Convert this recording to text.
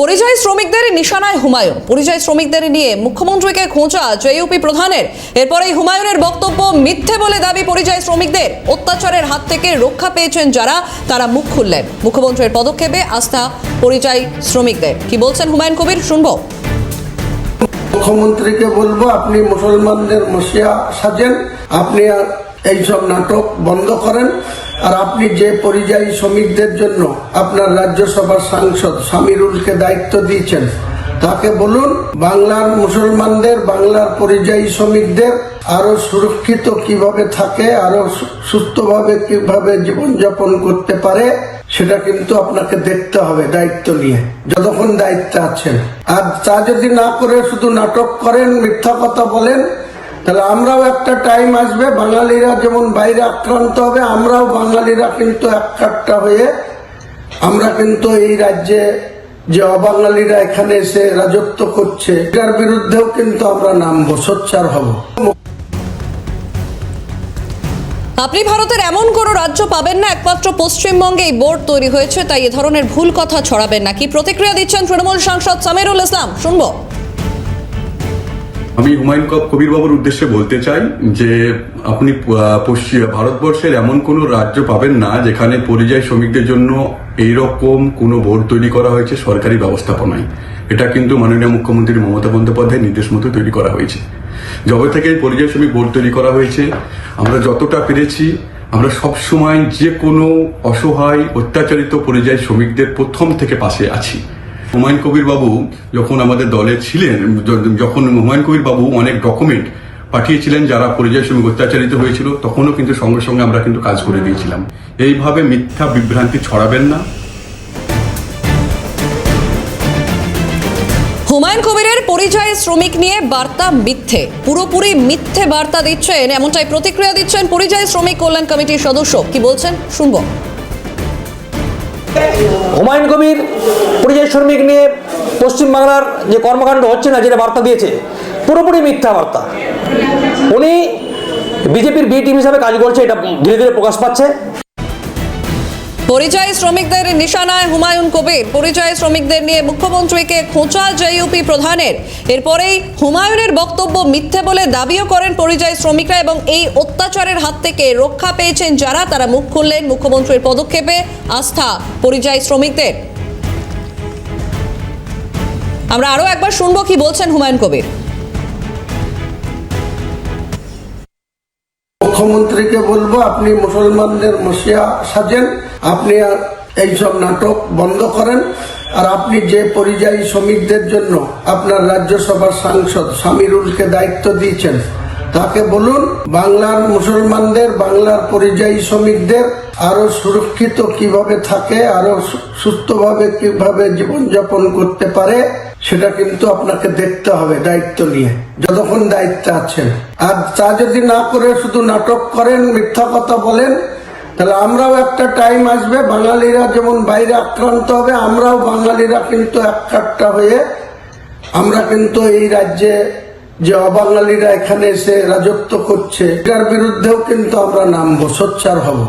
পরিযায়ী শ্রমিকদের নিশানায় হুমায়ুন। পরিযায়ী শ্রমিকদের নিয়ে মুখ্যমন্ত্রীকে খোঁচা জেইউপি প্রধানের। এরপরেই হুমায়ুনের বক্তব্য মিথ্যে বলে দাবি পরিযায়ী শ্রমিকদের। অত্যাচারের হাত থেকে রক্ষা পেয়েছেন যারা, তারা মুখ খুললেন। মুখ্যমন্ত্রীর পদক্ষেপে আস্থা পরিযায়ী শ্রমিকদের। কি বলছেন হুমায়ুন কবির? শুনব। মুখ্যমন্ত্রীকে বলব, আপনি মুসলমানদের মসিয়া সাজেন। আপনি এইসব নাটক বন্ধ করেন। আর আপনি যে পরিযায়ী শ্রমিকদের জন্য আপনার রাজ্যসভার সাংসদ সামিরুলকে দায়িত্ব দিয়েছেন, তাকে বলুন, বাংলার মুসলমানদের, বাংলার পরিযায়ী শ্রমিকদের আরও সুরক্ষিত কীভাবে থাকে, আরও সুস্থভাবে কীভাবে জীবনযাপন করতে পারে, সেটা কিন্তু আপনাকে দেখতে হবে দায়িত্ব নিয়ে, যতক্ষণ দায়িত্বে আছেন। আর তা যদি না করে শুধু নাটক করেন, মিথ্যা কথা বলেন তাহলে আমরাও একটা টাইম আসবে, বাঙালিরা যেমন বাইরে আক্রান্ত হবে, আমরাও বাঙালিরা কিন্তু একটা হয়ে আমরা কিন্তু এই রাজ্যে যে অবাঙালিরা এখানে এসে রাজত্ব করছে, এটার বিরুদ্ধেও কিন্তু আমরা নামবো, সোচ্চার হব। আপনি ভারতের এমন কোনো রাজ্য পাবেন না, একমাত্র পশ্চিমবঙ্গে এই বোর্ড তৈরি হয়েছে, তাই এ ধরনের ভুল কথা ছড়াবেন না। কি প্রতিক্রিয়া দিচ্ছেন তৃণমূল সাংসদ সামিরুল ইসলাম? শুনব। আমি হুমায়ুন কব- কবির বাবুর উদ্দেশ্যে বলতে চাই যে, আপনি পশ্চিম, ভারতবর্ষের এমন কোনো রাজ্য পাবেন না যেখানে পরিযায়ী শ্রমিকদের জন্য এইরকম কোনো বোর্ড তৈরি করা হয়েছে সরকারি ব্যবস্থাপনায়। এটা কিন্তু মাননীয় মুখ্যমন্ত্রী মমতা বন্দ্যোপাধ্যায়ের নির্দেশ মতো তৈরি করা হয়েছে। যবে থেকে এই পরিযায়ী শ্রমিক বোর্ড তৈরি করা হয়েছে। আমরা যতটা পেরেছি, আমরা সবসময় যে কোনো অসহায়, অত্যাচারিত পরিযায়ী শ্রমিকদের প্রথম থেকে পাশে আছি। হুমায়ুন কবির বাবু যখন আমাদের দলে ছিলেন যখন হুমায়ুন কবির বাবু অনেক ডকুমেন্ট পাঠিয়েছিলেন যারা পরিযায়ী শ্রমিক অত্যাচারিত হয়েছিল, তখনও কিন্তু সঙ্গে সঙ্গে আমরা কিন্তু কাজ করে দিয়েছিলাম। এইভাবে মিথ্যা বিভ্রান্তি ছড়াবেন না। হুমায়ুন কবিরের পরিযায়ী শ্রমিক নিয়ে বার্তা মিথ্যে। পুরোপুরি মিথ্যে বার্তা দিচ্ছেন, এমনটাই প্রতিক্রিয়া দিচ্ছেন পরিযায়ী শ্রমিক কল্যাণ কমিটির সদস্য। কি বলছেন? শুনব। হুমায়ুন কবির, পরিযায়ী শ্রমিক নিয়ে পশ্চিমবাংলার যে কর্মকাণ্ড হচ্ছে না, যেটা বার্তা দিয়েছে, পুরোপুরি মিথ্যা বার্তা। উনি বিজেপির বি টিম হিসাবে কাজ করছে, এটা ধীরে ধীরে প্রকাশ পাচ্ছে। পরিযায়ী শ্রমিকদের নিশানায় হুমায়ুন কবির। পরিযায়ী শ্রমিকদের নিয়ে মুখ্যমন্ত্রীকে খোঁচা জেইউপি প্রধানের। এরপরেই হুমায়ুনের বক্তব্য মিথ্যে বলে দাবিও করেন পরিযায়ী শ্রমিকরা এবং এই অত্যাচারের হাত থেকে রক্ষা পেয়েছেন যারা, তারা মুখ খুললেন মুখ্যমন্ত্রীর পদক্ষেপে আস্থা পরিযায়ী শ্রমিকদের। আমরা আরও একবার শুনব কি বলছেন হুমায়ুন কবির। মুখ্যমন্ত্রীকে বলব, আপনি মুসলমানদের মশিয়া সাজেন, আপনি আর এইসব নাটক বন্ধ করেন, আর আপনি যে পরিযায়ী শ্রমিকদের জন্য আপনার রাজ্যসভার সাংসদ সামিরুলকে দায়িত্ব দিয়েছেন তাকে বলুন, বাংলার মুসলমানদের, বাংলার পরিযায়ী শ্রমিকদের আরও সুরক্ষিত কীভাবে থাকে, আরও সুস্থভাবে কীভাবে জীবনযাপন করতে পারে, সেটা কিন্তু আপনাকে দেখতে হবে দায়িত্ব নিয়ে, যতক্ষণ দায়িত্বে আছেন। আর তা যদি না করে শুধু নাটক করেন, মিথ্যা কথা বলেন, তাহলে আমরাও একটা টাইম আসবে, বাঙালিরা যেমন বাইরে আক্রান্ত হবে, আমরাও বাঙালিরা কিন্তু এক হয়ে, আমরা কিন্তু এই রাজ্যে যে অবাঙালিরা এখানে এসে রাজত্ব করছে এটার বিরুদ্ধেও কিন্তু আমরা নামবো সোচ্চার হব।